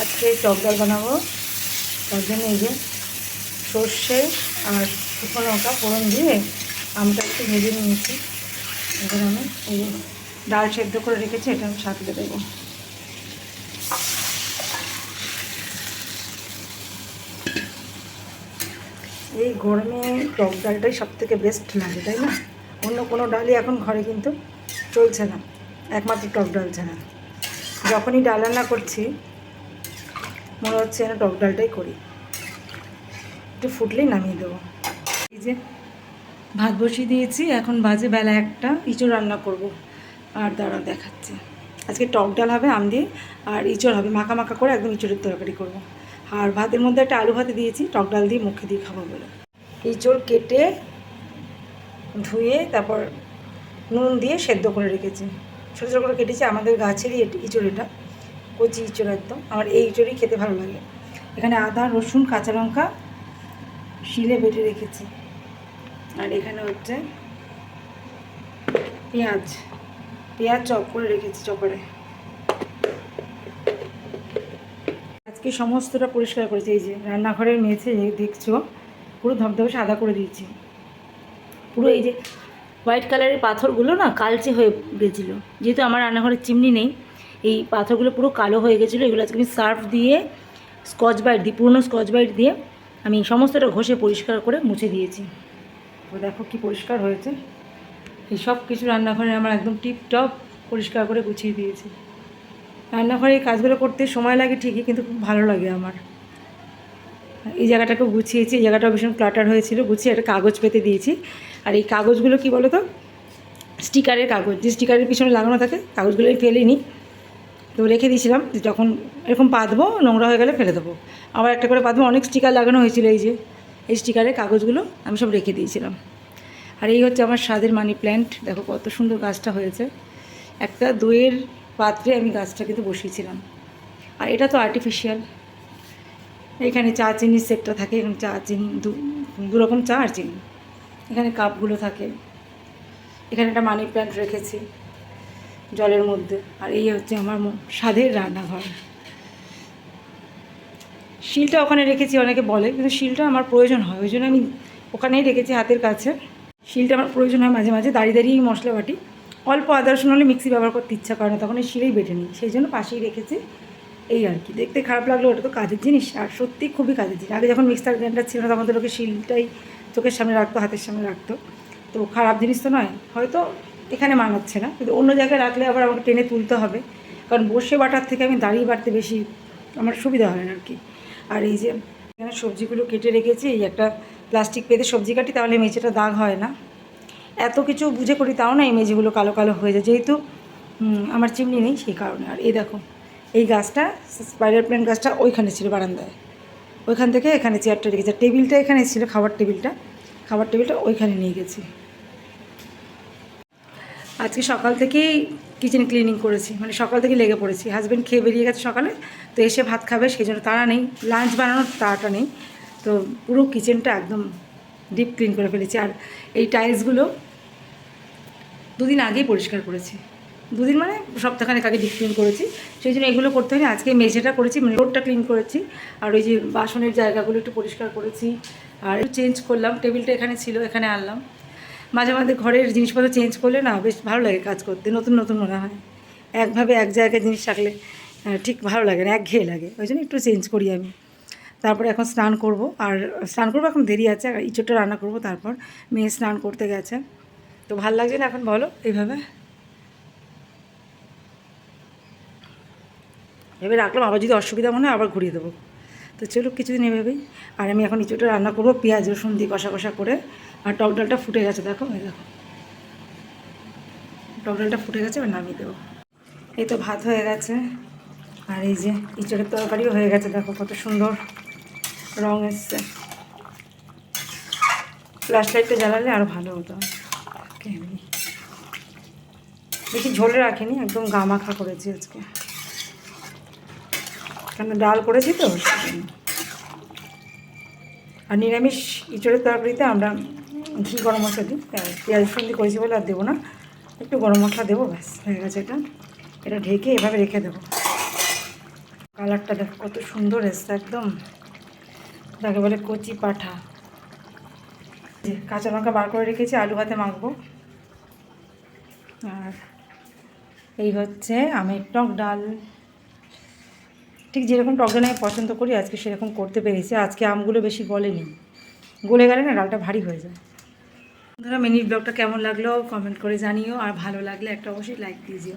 আজকে টক ডাল বানাবো। তার জন্য এই যে সর্ষে আর শুকনো লঙ্কা ফোড়ন দিয়ে আমটা একটু ভেজে নিয়েছি। এবার আমি এই ডাল সেদ্ধ করে রেখেছি, এটা আমি সাথে দেবো। এই গরমে টক ডালটাই সব থেকে বেস্ট লাগে, তাই না? অন্য কোনো ডালই এখন ঘরে কিন্তু চলছে না, একমাত্র টক ডাল ছাড়া। যখনই ডাল রান্না করছি মনে হচ্ছে যেন টক ডালটাই করি। একটু ফুটলেই নামিয়ে দেবো। এই যে ভাত বসিয়ে দিয়েছি, এখন বাজে বেলা একটা, ইঁচড় রান্না করব। আর দাঁড়া দেখাচ্ছে। আজকে টক ডাল হবে, আম দিয়ে, আর ইঁচড় হবে, মাখা মাখা করে একদম ইঁচড়ের তরকারি করব। আর ভাতের মধ্যে একটা আলু ভাতে দিয়েছি, টক ডাল দিয়ে মুখে দিয়ে খাব বলে। ইঁচড় কেটে ধুয়ে তারপর নুন দিয়ে সেদ্ধ করে রেখেছি। ছোটো ছোটো করে কেটেছি, আমাদের গাছেরই এটি- ইঁচড় এটা। কচি ইঁচড় একদম। আমার এই ইঁচড়ই খেতে ভালো লাগে। এখানে আদা, রসুন, কাঁচা লঙ্কা শিলে বেটে রেখেছি। আর এখানে হচ্ছে পেঁয়াজ। পেঁয়াজ চপ করে রেখেছি চপরে। আজকে সমস্তটা পরিষ্কার করেছি। এই যে রান্নাঘরের মেঝে দেখছ, পুরো ধবধবে সাদা করে দিয়েছি। পুরো এই যে হোয়াইট কালারের পাথরগুলো না কালচে হয়ে গেছিল। যেহেতু আমার রান্নাঘরের চিমনি নেই এই পাথরগুলো পুরো কালো হয়ে গেছিল, এগুলো আজকে আমি সার্ফ দিয়ে স্কচ বাইট দিয়ে, পুরনো স্কচ বাইট দিয়ে আমি সমস্তটা ঘষে পরিষ্কার করে মুছে দিয়েছি। তো দেখো কি পরিষ্কার হয়েছে। এই সব কিছু রান্নাঘরে আমার একদম টিপ টপ পরিষ্কার করে গুছিয়ে দিয়েছি। রান্নাঘরে এই কাজগুলো করতে সময় লাগে ঠিকই, কিন্তু খুব ভালো লাগে আমার। এই জায়গাটাকে গুছিয়েছি, এই জায়গাটা ভীষণ ক্লাটার হয়েছিল, গুছিয়ে একটা কাগজ পেতে দিয়েছি। আর এই কাগজগুলো কি বলো তো স্টিকারের কাগজ, যে স্টিকারের পিছনে লাগানো থাকে কাগজগুলো ফেলিনি। তো রেখে দিয়েছিলাম যে যখন এরকম পাতবো, নোংরা হয়ে গেলে ফেলে দেবো। আবার একটা করে পাতবো, অনেক স্টিকার লাগানো হয়েছিল এই যে, এই স্টিকারের কাগজগুলো আমি সব রেখে দিয়েছিলাম। আর এই হচ্ছে আমার স্বাদের মানি প্ল্যান্ট দেখো কত সুন্দর গাছটা হয়েছে। একটা দইয়ের পাত্রে আমি গাছটা কিন্তু বসিয়েছিলাম। আর এটা তো আর্টিফিশিয়াল এখানে চা চিনির সেটটা থাকে, এখানে চা চিনি, দু দু রকম চা আর চিনি। এখানে কাপগুলো থাকে। এখানে একটা মানি প্ল্যান্ট রেখেছি। জলের মধ্যে। আর এই হচ্ছে আমার স্বাদের রান্নাঘর। শিলটা ওখানে রেখেছি, অনেকে বলে, কিন্তু শিলটা আমার প্রয়োজন হয়। ওই জন্য আমি ওখানেই রেখেছি হাতের কাছে। শিলটা আমার প্রয়োজন হয় মাঝে মাঝে, দাঁড়িয়ে দাঁড়িয়েই মশলা বাটি। অল্প আদা রসুন হলে মিক্সি ব্যবহার করতে ইচ্ছা করে না, তখন এই শিলেই বেটে নিই। সেই জন্য পাশেই রেখেছি এই আর কি। দেখতে খারাপ লাগল, ওটা তো কাজের জিনিস, আর সত্যি খুবই কাজের জিনিস। আগে যখন মিক্সার গ্রাইন্ডার ছিল না, তখন তো লোকে শিলটাই চোখের সামনে রাখতো, হাতের সামনে রাখতো। তো খারাপ জিনিস তো নয়, হয়তো এখানে মানাচ্ছে না। কিন্তু অন্য জায়গায় রাখলে আবার আমাকে টেনে তুলতে হবে। কারণ বসে বাটার থেকে আমি দাঁড়িয়ে বাড়তে বেশি আমার সুবিধা হয় না আর কি। আর এই যে এখানে সবজিগুলো কেটে রেখেছি, এই একটা প্লাস্টিক পেতে সবজি কাটি, তাহলে মেঝেটা দাগ হয় না। এত কিছু বুঝে করি, তাও না এই মেঝেগুলো কালো কালো হয়ে যায়। যেহেতু আমার চিমনি নেই সেই কারণে। আর এই দেখো, এই গাছটা স্পাইডার প্ল্যান্ট গাছটা ওইখানে ছিল বারান্দায়। ওইখান থেকে এখানে চেয়ারটা রেখেছি। টেবিলটা এখানে ছিল, খাবার টেবিলটা। খাবার টেবিলটা ওইখানে নিয়ে গেছি। আজকে সকাল থেকেই কিচেন ক্লিনিং করেছি মানে সকাল থেকে লেগে পড়েছি। হাজব্যান্ড খেয়ে বেরিয়ে গেছে সকালে, তো এসে ভাত খাবে, সেই জন্য তাড়া নেই। লাঞ্চ বানানোর তাড়াটা নেই। তো পুরো কিচেনটা একদম ডিপ ক্লিন করে ফেলেছি। আর এই টাইলসগুলো দুদিন আগেই পরিষ্কার করেছি। দুদিন মানে সপ্তাহখানেক আগে ডিপ ক্লিন করেছি। সেই জন্য এগুলো করতে হয়নি। আজকে মেঝেটা করেছি মানে রোডটা ক্লিন করেছি। আর ওই যে বাসনের জায়গাগুলো একটু পরিষ্কার করেছি। আর চেঞ্জ করলাম। টেবিলটা এখানে ছিল, এখানে আনলাম। মাঝে মাঝে ঘরের জিনিসপত্র চেঞ্জ করলে না বেশ ভালো লাগে কাজ করতে, নতুন নতুন মনে হয়। একভাবে এক জায়গায় জিনিস রাখলে ঠিক ভালো লাগে না, একঘেয়ে লাগে। ওই জন্য একটু চেঞ্জ করি আমি। তারপরে এখন স্নান করব, আর স্নান করব এখন দেরি আছে, আর ইঁচড়টা রান্না করব তারপর মেয়ে স্নান করতে গেছে। তো ভালো লাগছে না এখন বলো, এইভাবে? এভাবে রাখলাম, আবার যদি অসুবিধা মনে হয় আবার ঘুরিয়ে দেবো। তো চলো কিছুদিন এভাবেই। আর আমি এখন ইঁচড়টা রান্না করব, পেঁয়াজ, রসুন দিয়ে কষা কষা করে আর টক ডালটা ফুটে গেছে, দেখো, এই দেখো। টক ডালটা ফুটে গেছে, এবার নামিয়ে দেবো। এই তো ভাত হয়ে গেছে, আর এই যে ইঁচড়ের তরকারিও হয়ে গেছে, দেখো কত সুন্দর রং এসছে। ফ্ল্যাশ লাইটটা জ্বালালে আরও ভালো হতো। বেশি ঝোলে রাখিনি, একদম গামাখা করেছি আজকে। কেন ডাল করেছি তো? আর নিরামিষ ইঁচড়ের তরকারিতে আমরা ঘি গরম মশলা দিই। পেঁয়াজ দিয়ে করেছি বলে আর দেবো না। একটু গরম মশলা দেবো, ব্যাস, হয়ে গেছে এটা। এটা ঢেকে এভাবে রেখে দেবো। কালারটা দেখো, কত সুন্দর এসছে, একদম। তাকে বলে কচি পাঠা। কাঁচা লঙ্কা বার করে রেখেছি, আলু ভাতে মাখবো। আর এই হচ্ছে আমের টক ডাল। ঠিক যেরকম টক ডাল আমি পছন্দ করি, আজকে সেরকম করতে পেরেছি। আজকে আমগুলো বেশি গলেনি। গলে গেলে না ডালটা ভারী হয়ে যায়। ধরো মিনি ব্লগটা কেমন লাগল? কমেন্ট করে জানিও। আর ভালো লাগলে একটা অবশ্যই লাইক দিজিও